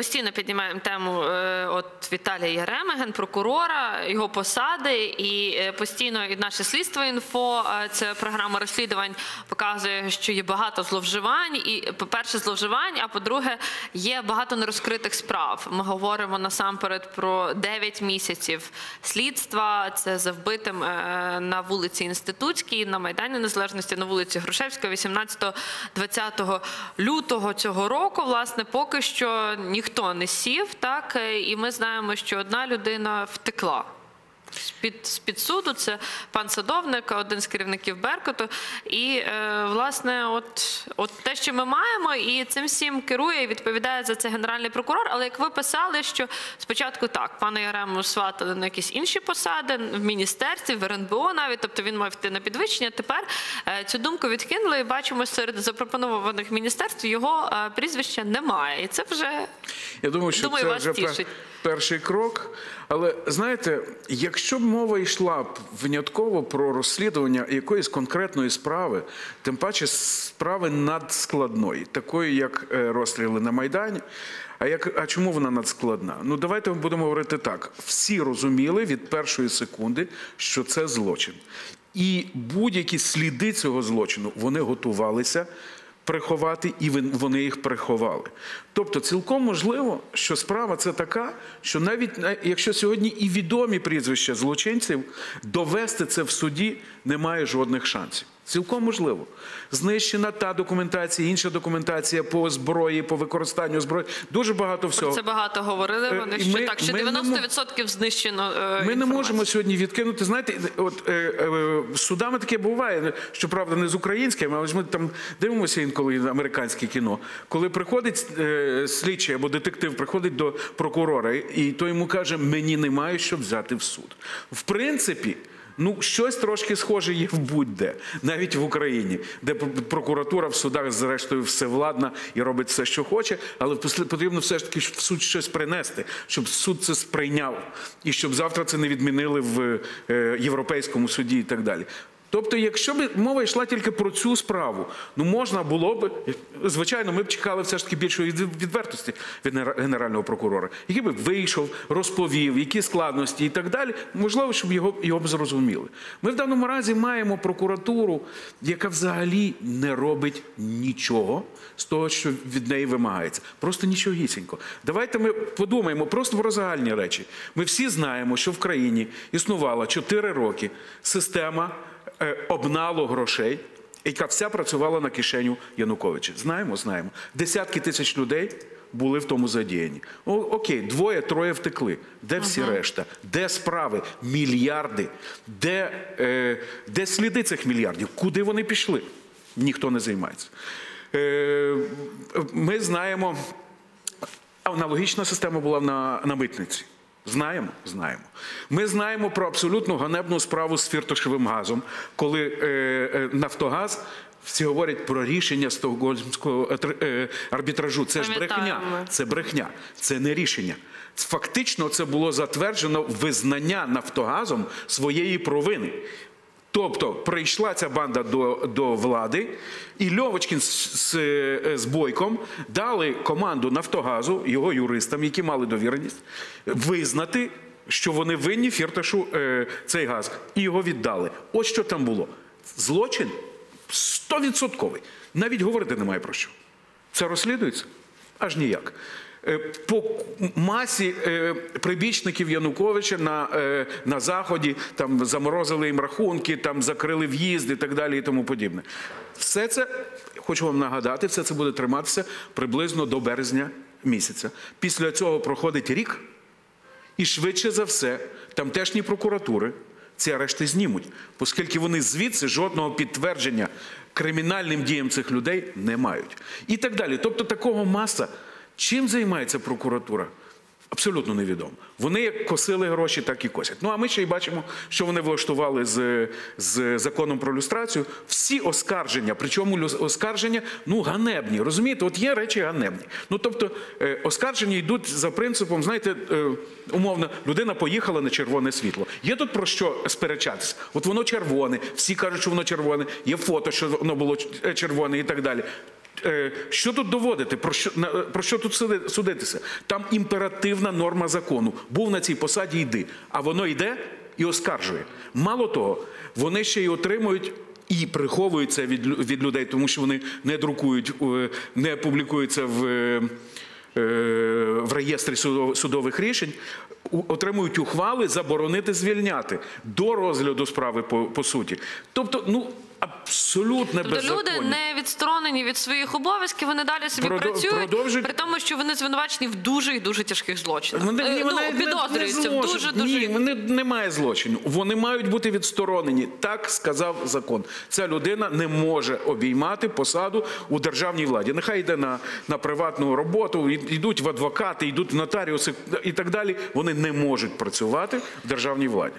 Постійно піднімаємо тему е, от Віталія Яреми, генпрокурора, його посади, і е, постійно і наше слідство інфо, е, це програма розслідувань, показує, що є багато зловживань. І по-перше, зловживань, а по-друге, є багато нерозкритих справ. Ми говоримо насамперед про 9 місяців слідства. Це за вбитим на вулиці Інститутській, на Майдані Незалежності, на вулиці Грушевського, 18-20 лютого цього року. Власне, поки що ніхто не сів, так е, і ми знаємо, що одна людина втекла. З-під, з-під суду це пан Садовник, один з керівників Беркуту. І е, власне, от, от те, що ми маємо, і цим всім керує і відповідає за це генеральний прокурор. Але як ви писали, що спочатку так, пана Ярему сватали на якісь інші посади в міністерстві, в РНБО навіть, тобто він мав йти на підвищення. Тепер е, цю думку відкинули і бачимо серед запропонованих міністерств його е, прізвища немає. І це вже Я думаю, що Думаю, це вас вже тішить. перший крок. Але знаєте, якщо б мова йшла винятково про розслідування якоїсь конкретної справи, тим паче справи надскладної, такої як е, розстріли на Майдані. А як а чому вона надскладна? Ну давайте ми будемо говорити так: всі розуміли від першої секунди, що це злочин, і будь-які сліди цього злочину вони готувалися приховати, і вони їх приховали. Тобто, цілком можливо, що справа це така, що навіть на- якщо сьогодні і відомі прізвища злочинців, довести це в суді немає жодних шансів. Цілком можливо. Знищена та документація, інша документація по зброї, по використанню зброї. Дуже багато всього. Про це багато говорили. Е, Вони що ми- так, що ми не мо- 90% знищено. е, Ми не можемо сьогодні відкинути. Знаєте, от е, е, судами таке буває, щоправда, не з українським, але ж ми там дивимося інколи американське кіно. Коли приходить е, слідчий або детектив, приходить до прокурора, і той йому каже: мені немає що взяти в суд. В принципі. Ну, щось трошки схоже є в будь-де, навіть в Україні, де прокуратура в судах, зрештою, всевладна і робить все, що хоче, але потрібно все ж таки в суд щось принести, щоб суд це сприйняв, і щоб завтра це не відмінили в е, Європейському суді і так далі. Тобто, якщо б мова йшла тільки про цю справу, ну можна було б, звичайно, ми б чекали все ж таки більшої від- відвертості від генерального прокурора, який би вийшов, розповів, які складності і так далі. Можливо, щоб його, його б зрозуміли. Ми в даному разі маємо прокуратуру, яка взагалі не робить нічого з того, що від неї вимагається. Просто нічогісінько. Давайте ми подумаємо просто про загальні речі. Ми всі знаємо, що в країні існувала 4 роки система е, обналу грошей, яка вся працювала на кишеню Януковича. Знаємо, знаємо. Десятки тисяч людей були в тому задіяні. О, окей, двоє, троє втекли. Де всі решта? Де справи? Мільярди. Де, е, де сліди цих мільярдів? Куди вони пішли? Ніхто не займається. Е, ми знаємо, аналогічна система була на, на митниці. Знаємо, знаємо. Ми знаємо про абсолютно ганебну справу з фіртошевим газом, коли е, е, Нафтогаз. Всі говорять про рішення стокгольмського е, е, арбітражу. Це ж брехня. Це брехня, це не рішення. Фактично, це було затверджено визнання Нафтогазом своєї провини. Тобто прийшла ця банда до, до влади, і Льовочкін з, з, з Бойком дали команду Нафтогазу, його юристам, які мали довіреність, визнати, що вони винні фірташу е, цей газ, і його віддали. Ось що там було. Злочин стовідсотковий. Навіть говорити немає про що. Це розслідується? Аж ніяк. Е, По масі е, прибічників Януковича на, е, на Заході там заморозили їм рахунки, там закрили в'їзд і так далі і тому подібне. Все це, хочу вам нагадати, все це буде триматися приблизно до березня місяця. Після цього проходить рік, і швидше за все, тамтешні прокуратури ці арешти знімуть, оскільки вони звідси жодного підтвердження кримінальним діям цих людей не мають. І так далі. Тобто такого маса. Чим займається прокуратура? Абсолютно невідомо. Вони як косили гроші, так і косять. Ну а ми ще й бачимо, що вони влаштували з, з законом про люстрацію. Всі оскарження, причому оскарження ну ганебні. Розумієте, от є речі ганебні. Ну тобто е, оскарження йдуть за принципом, знаєте, е, умовно, людина поїхала на червоне світло. Є тут про що сперечатися. От воно червоне, всі кажуть, що воно червоне, є фото, що воно було е, червоне і так далі. Е, Що тут доводити? Про що, на- про що тут судитися? Там імперативна норма закону. Був на цій посаді, йди. А воно йде і оскаржує. Мало того, вони ще й отримують. І приховують це від, від людей, тому що вони не друкують, е, не публікуються в, е, е, в реєстрі судових рішень, отримують ухвали заборонити звільняти до розгляду справи по, по суті. Тобто, ну абсолютне Тобто люди не відсторонені від своїх обов'язків, вони далі собі Продов- працюють, продовжують- при тому, що вони звинувачені в дуже і дуже тяжких злочинах. Вони, Е, ну, не- підозрюються не в дуже дуже Ні, вони немає злочину. Вони мають бути відсторонені. Так сказав закон. Ця людина не може обіймати посаду у державній владі. Нехай йде на, на приватну роботу, йдуть в адвокати, йдуть в нотаріуси і так далі. Вони не можуть працювати в державній владі.